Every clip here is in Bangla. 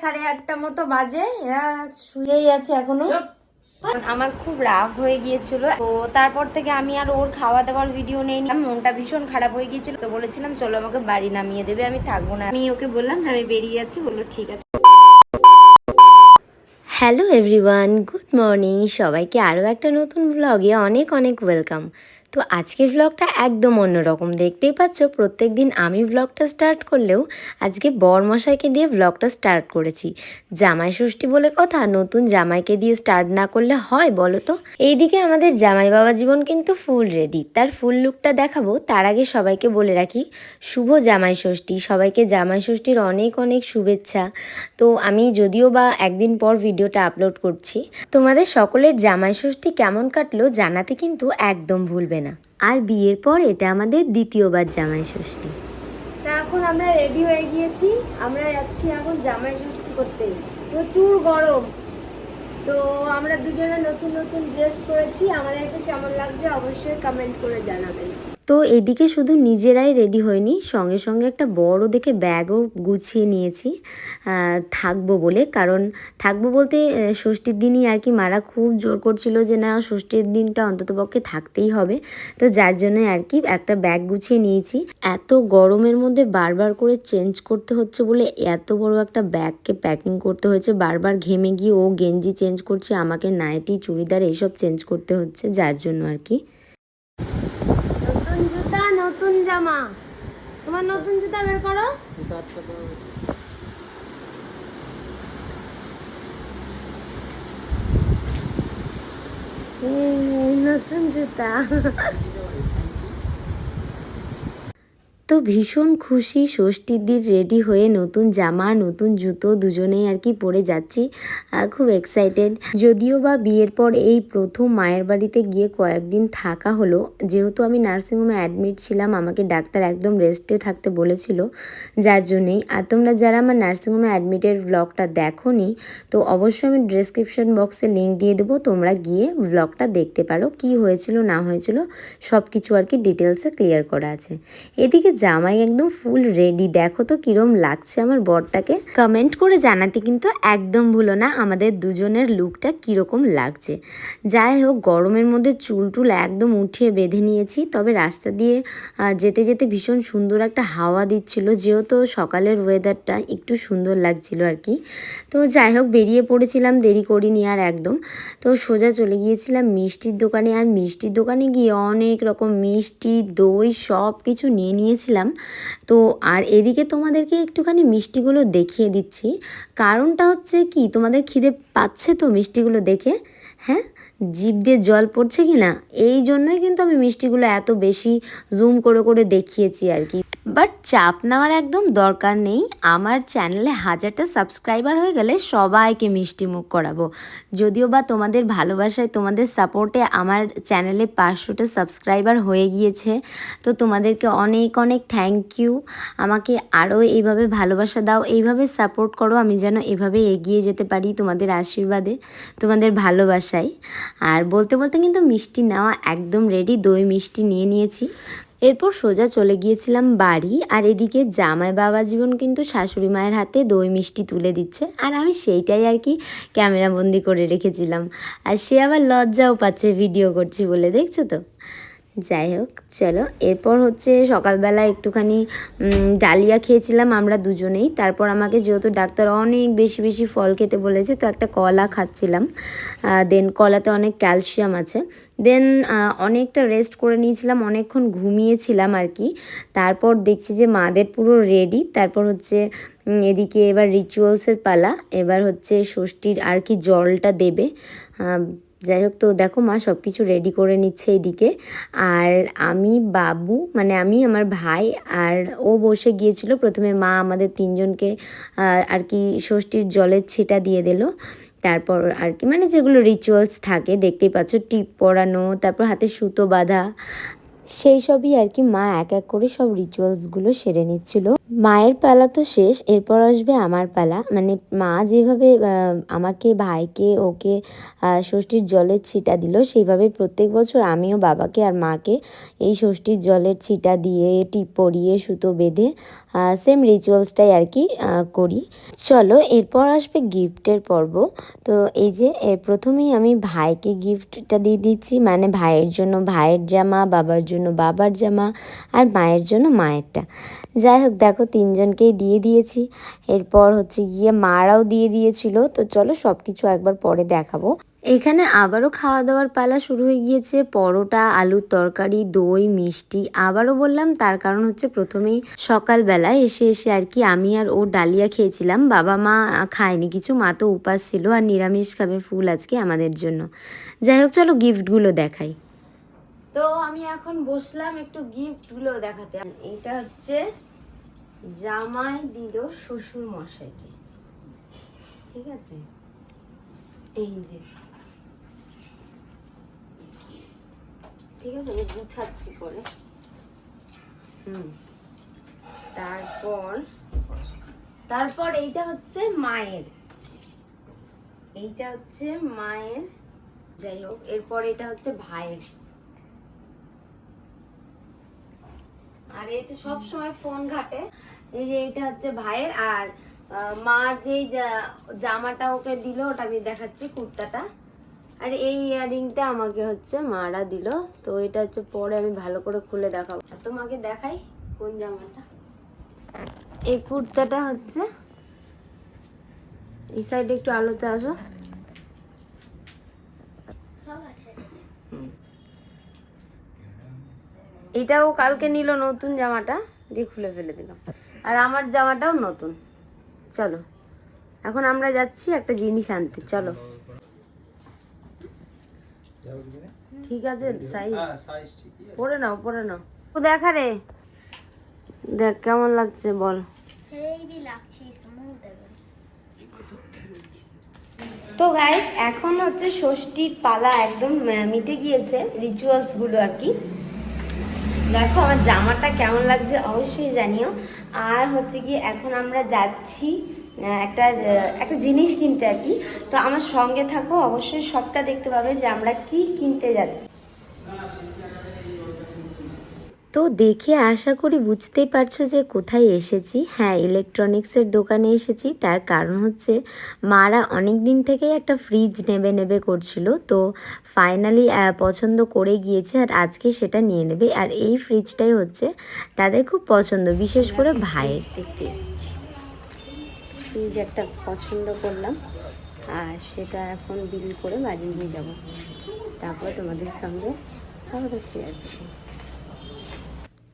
সাড়ে আটটা মতো বাজে। এরা শুয়েই আছে এখনও। আমার খুব রাগ হয়ে গিয়েছিল। তো তারপর থেকে আমি আর ওর খাওয়া দাওয়ার ভিডিও নেই মনটা ভীষণ খারাপ হয়ে গিয়েছিল। তো বলেছিলাম চলো আমাকে বাড়ি নামিয়ে দেবে আমি থাকব না। আমি ওকে বললাম যে আমি বেরিয়ে যাচ্ছি বলল ঠিক আছে। হ্যালো এভরিওয়ান গুড মর্নিং সবাইকে আরও একটা নতুন ব্লগে অনেক অনেক ওয়েলকাম তো আজকের ব্লগটা একদম অন্যরকম। দেখতেই পাচ্ছ প্রত্যেক দিন আমি ব্লগটা স্টার্ট করলেও আজকে বরমশাইকে দিয়ে ব্লগটা স্টার্ট করেছি। জামাই ষষ্ঠী বলে কথা, নতুন জামাইকে দিয়ে স্টার্ট না করলে হয় বলো তো? এইদিকে আমাদের জামাই বাবা জীবন কিন্তু ফুল রেডি তার ফুল লুকটা দেখাবো, তার আগে সবাইকে বলে রাখি, শুভ জামাই ষষ্ঠী। সবাইকে জামাই ষষ্ঠীর অনেক অনেক শুভেচ্ছা। তো আমি যদিও বা একদিন পর ভিডিওটা আপলোড করছি, তোমাদের সকলের জামাই ষষ্ঠী কেমন কাটলো জানাতে কিন্তু একদম ভুলবে না। আর বিয়ের পর এটা আমাদের দ্বিতীয়বার জামাই ষষ্ঠী। তা এখন আমরা রেডি হয়ে গিয়েছি। আমরা যাচ্ছি এখন জামাই ষষ্ঠী করতে। প্রচুর গরম। তো আমরা দুজনে নতুন নতুন ড্রেস পরেছি। আমাদেরকে কেমন লাগছে অবশ্যই কমেন্ট করে জানাবেন। তো এদিকে শুধু নিজেরাই রেডি হয়নি, সঙ্গে সঙ্গে একটা বড় দেখে ব্যাগও গুছিয়ে নিয়েছি থাকব বলে। কারণ থাকব বলতে ষষ্ঠীর দিনই আর কি মারা খুব জোর করছিল যে না, ষষ্ঠীর দিনটা অন্ততপক্ষে থাকতেই হবে। তো যার জন্য আর কি একটা ব্যাগ গুছিয়ে নিয়েছি। এত গরমের মধ্যে বারবার করে চেঞ্জ করতে হচ্ছে বলে এত বড় একটা ব্যাগকে প্যাকিং করতে হয়েছে। বারবার ঘেমে গিয়ে ও গেঞ্জি চেঞ্জ করছে, আমাকে নাইটি চুড়িদার এইসব চেঞ্জ করতে হচ্ছে, যার জন্য আর কি। জামা। তোমার নতুন জুতা বের করো। নতুন জুতা। তো ভীষণ খুশি ষষ্ঠীর দিন রেডি হয়ে নতুন জামা, নতুন জুতো দুজনেই আর কি পরে যাচ্ছি। খুব এক্সাইটেড যদিও বা বিয়ের পর এই প্রথম মায়ের বাড়িতে গিয়ে কয়েকদিন থাকা হলো, যেহেতু আমি নার্সিংহোমে অ্যাডমিট ছিলাম, আমাকে ডাক্তার একদম রেস্টে থাকতে বলেছিল, যার জন্যেই। আর তোমরা যারা আমার নার্সিংহোমে অ্যাডমিটের ব্লগটা দেখো নি তো অবশ্যই আমি ডেসক্রিপশন বক্সে লিঙ্ক দিয়ে দেবো, তোমরা গিয়ে ব্লগটা দেখতে পারো, কি হয়েছিল, না হয়েছিল সব কিছু আর কি ডিটেলসে ক্লিয়ার করা আছে। এদিকে জামাই একদম ফুল রেডি দেখো তো কিরম লাগছে আমার বরটাকে। কমেন্ট করে জানাতে কিন্তু একদম ভুলো না আমাদের দুজনের লুকটা কীরকম লাগছে। যাই হোক, গরমের মধ্যে চুল টুল একদম উঠিয়ে বেঁধে নিয়েছি। তবে রাস্তা দিয়ে যেতে যেতে ভীষণ সুন্দর একটা হাওয়া দিচ্ছিল। যেহেতু সকালের ওয়েদারটা একটু সুন্দর লাগছিল আর কি। তো যাই হোক, বেরিয়ে পড়েছিলাম, দেরি করিনি আর একদম। তো সোজা চলে গিয়েছিলাম মিষ্টির দোকানে। আর মিষ্টির দোকানে গিয়ে অনেক রকম মিষ্টি, দই সব কিছু নিয়ে নিয়েছিলাম তো আর এদিকে তোমাদেরকে একটুখানি মিষ্টিগুলো দেখিয়ে দিচ্ছি। কারণটা হচ্ছে কি, তোমাদের খিদে পাচ্ছে তো মিষ্টিগুলো দেখে? হ্যাঁ? জিভ দিয়ে জল পড়ছে কি না এই জন্যই কিন্তু আমি মিষ্টিগুলো এত বেশি জুম করে করে দেখিয়েছি আর কি। বাট চাপ নেওয়ার একদম দরকার নেই। আমার চ্যানেলে হাজারটা সাবস্ক্রাইবার হয়ে গেলে সবাইকে মিষ্টি মুখ করাবো। যদিও বা তোমাদের ভালোবাসায়, তোমাদের সাপোর্টে আমার চ্যানেলে পাঁচশোটা সাবস্ক্রাইবার হয়ে গিয়েছে, তো তোমাদেরকে অনেক অনেক থ্যাংক ইউ আমাকে আরও এইভাবে ভালোবাসা দাও, এইভাবে সাপোর্ট করো, আমি যেন এভাবে এগিয়ে যেতে পারি তোমাদের আশীর্বাদে, তোমাদের ভালোবাসায়। আর বলতে বলতে কিন্তু মিষ্টি নেওয়া একদম রেডি দই মিষ্টি নিয়ে নিয়েছি। এরপর সোজা চলে গিয়েছিলাম বাড়ি, আর এদিকে জামাই বাবা জীবন কিন্তু শাশুড়ি মায়ের হাতে দই মিষ্টি তুলে দিচ্ছে। আর আমি সেইটাই আর কি ক্যামেরাবন্দি করে রেখেছিলাম। আর সে আবার লজ্জাও পাচ্ছে ভিডিও করছি বলে, দেখছ তো? যাই হোক, চলো। এরপর হচ্ছে সকালবেলা একটুখানি ডালিয়া খেয়েছিলাম আমরা দুজনেই। তারপর আমাকে যেহেতু ডাক্তার অনেক বেশি বেশি ফল খেতে বলেছে, তো একটা কলা খাচ্ছিলাম। দেন কলাতে অনেক ক্যালসিয়াম আছে। দেন অনেকটা রেস্ট করে নিয়েছিলাম, অনেকক্ষণ ঘুমিয়েছিলাম আর কি তারপর দেখছি যে মাদের পুরো রেডি তারপর হচ্ছে এদিকে এবার রিচুয়ালসের পালা। এবার হচ্ছে ষষ্ঠীর আর কি জলটা দেবে। যাই হোক তো দেখো মা সব কিছু রেডি করে নিচ্ছে এদিকে। আর আমি বাবু মানে আমি, আমার ভাই আর ও বসে গিয়েছিল। প্রথমে মা আমাদের তিনজনকে আর কি ষষ্ঠীর জলের ছিটা দিয়ে দিল। তারপর আর কি মানে যেগুলো রিচুয়ালস থাকে, দেখতেই পাচ্ছ, টিপ পরানো, তারপর হাতে সুতো বাঁধা। সেই সবই আর কি মা এক এক করে সব রিচুয়ালসগুলো সেরে নিচ্ছিল। মায়ের পালা তো শেষ, এরপর আসবে আমার পালা। মানে মা যেভাবে আমাকে, ভাইকে, ওকে ষষ্ঠীর জলের ছিটা দিল, সেইভাবে প্রত্যেক বছর আমিও বাবাকে আর মাকে এই ষষ্ঠীর জলের ছিটা দিয়ে, টিপ পরিয়ে, সুতো বেঁধে সেম রিচুয়ালসটাই আর কি করি। চলো, এরপর আসবে গিফটের পর্ব। তো এই যে প্রথমেই আমি ভাইকে গিফটটা দিয়ে দিচ্ছি মানে ভাইয়ের জন্য ভাইয়ের জামা, বাবার জন্য বাবার জামা, আর মায়ের জন্য মায়েরটা। যাই হোক, দেখো তিনজনকেই দিয়ে দিয়েছি। এরপর হচ্ছে গিয়ে মারাও দিয়ে দিয়েছিল। তো চলো সব কিছু একবার পরে দেখাবো। এখানে আবারও খাওয়া দাওয়ার পালা শুরু হয়ে গিয়েছে। পরোটা, আলুর তরকারি, দই, মিষ্টি আবারও বললাম, তার কারণ হচ্ছে প্রথমেই সকালবেলা এসে এসে আর কি আমি আর ও ডালিয়া খেয়েছিলাম। বাবা মা খায়নি কিছু, মা তো উপাস ছিল আর নিরামিষ খাবে ফুল আজকে আমাদের জন্য। যাই হোক, চলো গিফটগুলো দেখাই। তো আমি এখন বসলাম একটু গিফটগুলো দেখাতে। এইটা হচ্ছে জামাই দিল শ্বশুর মশাইকে। ঠিক আছে? এই যে। ঠিক আছে, আমি গুছাচ্ছি পরে। হুম। তারপর তারপর এইটা হচ্ছে মায়ের। এইটা হচ্ছে মায়ের যাই হোক, এরপর এটা হচ্ছে ভাইয়ের। আর এই তো সব সময় ফোন ঘাটে। এই যে এটা হচ্ছে ভাইয়ের আর আহ, মা যেই জামাটা ওকে দিল ওটা আমি দেখাচ্ছি কুর্তাটা। আর এই ইয়ারিংটা আমাকে হচ্ছে মারা দিল তো এটা হচ্ছে পরে আমি ভালো করে খুলে দেখাবো। তোমাকে দেখাই কোন জামাটা। এই কুর্তাটা হচ্ছে এই সাইডে একটু আলোতে আসো। এটাও কালকে নিল নতুন জামাটা দিয়ে খুলে ফেলে দিলাম আর আমার জামাটাও নতুন। চলো এখন আমরা যাচ্ছি একটা জিনিস আনতে চলো। ঠিক আছে সাইজ পরে নাও পরে নাও। ও দেখা রে। দেখ কেমন লাগছে বল। তো গাইস এখন হচ্ছে ষষ্ঠীর পালা একদম মিটে গিয়েছে রিচুয়ালসগুলো আর কি। দেখো আমার জামাটা কেমন লাগছে অবশ্যই জানিও। আর হচ্ছে কি এখন আমরা যাচ্ছি একটা একটা জিনিস কিনতে আর কি। তো আমার সঙ্গে থাকো, অবশ্যই সবটা দেখতে পাবে যে আমরা কি কিনতে যাচ্ছি। তো দেখে আশা করি বুঝতেই পারছ যে কোথায় এসেছি। হ্যাঁ ইলেকট্রনিক্সের দোকানে এসেছি। তার কারণ হচ্ছে মারা অনেক দিন থেকেই একটা ফ্রিজ নেবে নেবে করছিল। তো ফাইনালি পছন্দ করে গিয়েছে আর আজকে সেটা নিয়ে নেবে। আর এই ফ্রিজটাই হচ্ছে তাদের খুব পছন্দ, বিশেষ করে ভাইয়ের। দেখতে এসেছি। ফ্রিজ একটা পছন্দ করলাম। আর সেটা এখন বিল করে বাড়ি নিয়ে যাব। তারপর তোমাদের সঙ্গে তারপরে শেয়ার করব।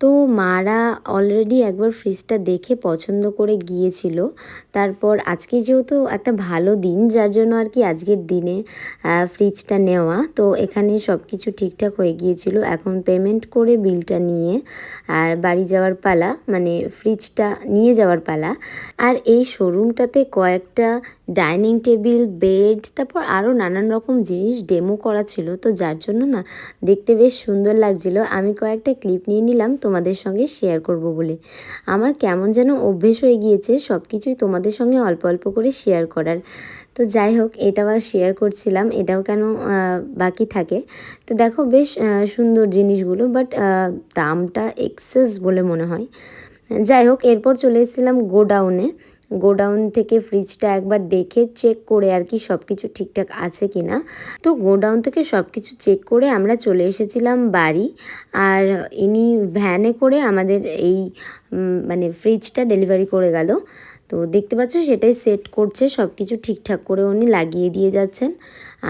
তো মারা অলরেডি একবার ফ্রিজটা দেখে পছন্দ করে গিয়েছিল। তারপর আজকে যেহেতু একটা ভালো দিন, যার জন্য আর কি আজকের দিনে ফ্রিজটা নেওয়া। তো এখানে সব কিছু ঠিকঠাক হয়ে গিয়েছিল। এখন পেমেন্ট করে বিলটা নিয়ে, আর বাড়ি যাওয়ার পালা মানে ফ্রিজটা নিয়ে যাওয়ার পালা। আর এই শোরুমটাতে কয়েকটা ডাইনিং টেবিল, বেড, তারপর আরও নানান রকম জিনিস ডেমো করা ছিল। তো যার জন্য না দেখতে বেশ সুন্দর লাগছিল। আমি কয়েকটা ক্লিপ নিয়ে নিলাম, তোমাদের সঙ্গে শেয়ার করব বলে। আমার কেমন যেন অভ্যেস হয়ে গিয়েছে সব কিছুই তোমাদের সঙ্গে অল্প অল্প করে শেয়ার করার। তো যাই হোক, এটাও আর শেয়ার করছিলাম, এটাও কেন বাকি থাকে। তো দেখো বেশ সুন্দর জিনিসগুলো বাট দামটা এক্সেস বলে মনে হয়। যাই হোক, এরপর চলে এসেছিলাম গোডাউনে। গোডাউন থেকে ফ্রিজটা একবার দেখে চেক করে আর কি সব কিছু ঠিকঠাক আছে কি না তো গোডাউন থেকে সব কিছু চেক করে আমরা চলে এসেছিলাম বাড়ি আর ইনি ভ্যানে করে আমাদের এই মানে ফ্রিজটা ডেলিভারি করে গেল। তো দেখতে পাচ্ছ সেটাই সেট করছে সব কিছু ঠিকঠাক করে উনি লাগিয়ে দিয়ে যাচ্ছেন।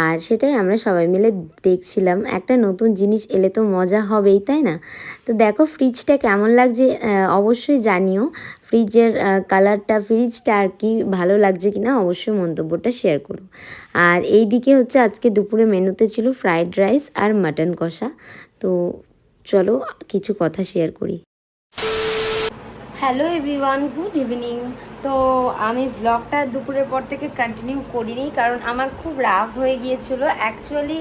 আর সেটাই আমরা সবাই মিলে দেখছিলাম। একটা নতুন জিনিস এলে তো মজা হবেই, তাই না? তো দেখো ফ্রিজটা কেমন লাগছে অবশ্যই জানিও। ফ্রিজের কালারটা ফ্রিজটা আর কি ভালো লাগছে কি না অবশ্যই মন্তব্যটা শেয়ার করো। আর এই দিকে হচ্ছে আজকে দুপুরে মেনুতে ছিল ফ্রাইড রাইস আর মাটন কষা। তো চলো কিছু কথা শেয়ার করি। Hello everyone, good evening. তো আমি ব্লগটা দুপুরের পর থেকে কন্টিনিউ করিনি কারণ আমার খুব রাগ হয়ে গিয়েছিল। অ্যাকচুয়ালি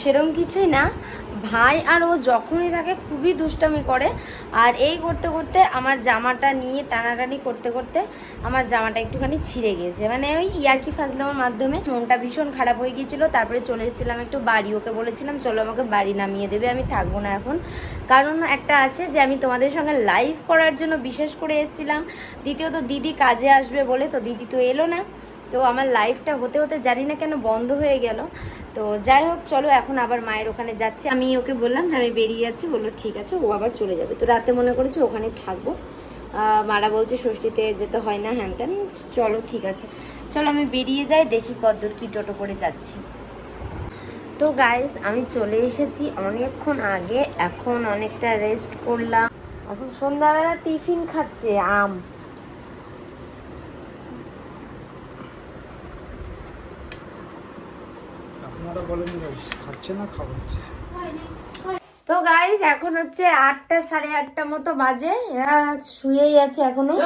সেরম কিছুই না। ভাই আর ও যখনই থাকে খুবই দুষ্টামি করে। আর এই করতে করতে আমার জামাটা নিয়ে টানাটানি করতে করতে আমার জামাটা একটুখানি ছিঁড়ে গিয়েছে মানে ওই ইয়ার্কি ফাজলামের মাধ্যমে মনটা ভীষণ খারাপ হয়ে গিয়েছিল। তারপরে চলে এসেছিলাম একটু বাড়ি। ওকে বলেছিলাম, চলো আমাকে বাড়ি নামিয়ে দেবে, আমি থাকব না এখন। কারণ একটা আছে যে, আমি তোমাদের সঙ্গে লাইভ করার জন্য বিশেষ করে এসেছিলাম। দ্বিতীয়ত, দিদি কাজে আসবে বলে, তো দিদি তো এলো না। তো আমার লাইফটা হতে হতে জানি না কেন বন্ধ হয়ে গেল। তো যাই হোক, চলো এখন আবার মায়ের ওখানে যাচ্ছে। আমি ওকে বললাম যে আমি বেরিয়ে যাচ্ছি, বলল, ঠিক আছে, ও আবার চলে যাবে। তো রাতে মনে করেছি ওখানে থাকব। মারা বলছে ষষ্ঠীতে যেতে হয় না, হ্যান ত্যান। চলো, ঠিক আছে। চলো, আমি বেরিয়ে যাই, দেখি কতদূর কি টোটো করে যাচ্ছি। তো গাইস আমি চলে এসেছি অনেকক্ষণ আগে। এখন অনেকটা রেস্ট করলাম। এখন সন্ধ্যাবেলা টিফিন খাচ্ছে আম। আপনারা বলেন খাচ্ছে না খাওয়াচ্ছে তো গাইস এখন হচ্ছে আটটা সাড়ে আটটা মতো বাজে। এরা শুয়েই আছে এখনও।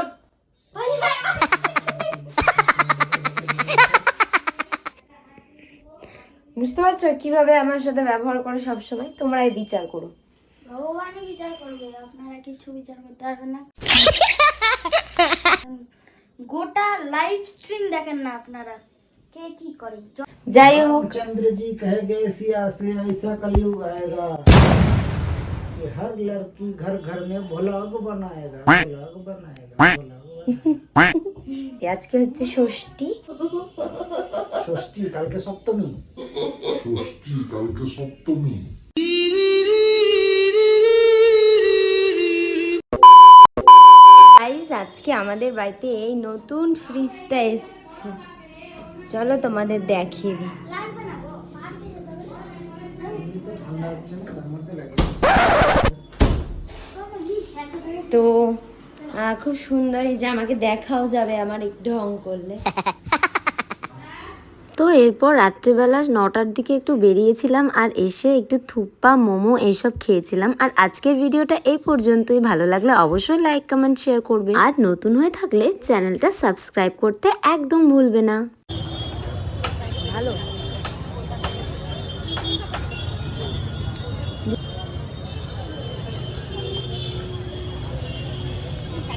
বুঝতে পারছ কীভাবে আমার সাথে ব্যবহার করে সবসময়? তোমরাই বিচার করো। ভগবানই বিচার করবে আপনারা কিছু বিচার করতে পারবেন না। গোটা লাইভ স্ট্রিম দেখেন না আপনারা কে কি করে জ- যাই হোক चंद्र जी कह गए सिया से ऐसा कलयुग आएगा कि हर लड़की घर घर में भोलाग बनाएगा भोलाग बनाएगा भोलाग बनाएगा। আজকে হচ্ছে ষষ্ঠী ষষ্ঠী কালকে সপ্তমী ষষ্ঠী কালকে সপ্তমী গাইস আজকে আমাদের বাড়িতে এই নতুন ফ্রিজটা এসছে চলো তোমাদের দেখিয়ে দিই। তো খুব সুন্দর এই যে আমাকে দেখাও যাবে আমার ঢং করলে। তো এরপর রাত্রিবেলা নটার দিকে একটু বেরিয়েছিলাম আর এসে একটু থুপ্পা, মোমো এইসব খেয়েছিলাম। আর আজকের ভিডিওটা এই পর্যন্তই। ভালো লাগলে অবশ্যই লাইক কমেন্ট শেয়ার করবে। আর নতুন হয়ে থাকলে চ্যানেলটা সাবস্ক্রাইব করতে একদম ভুলবে না। ভালো।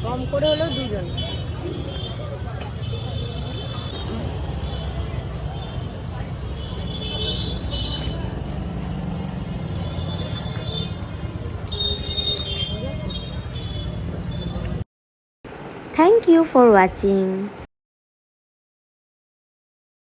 কম করে হলেও দুজন। Thank you for watching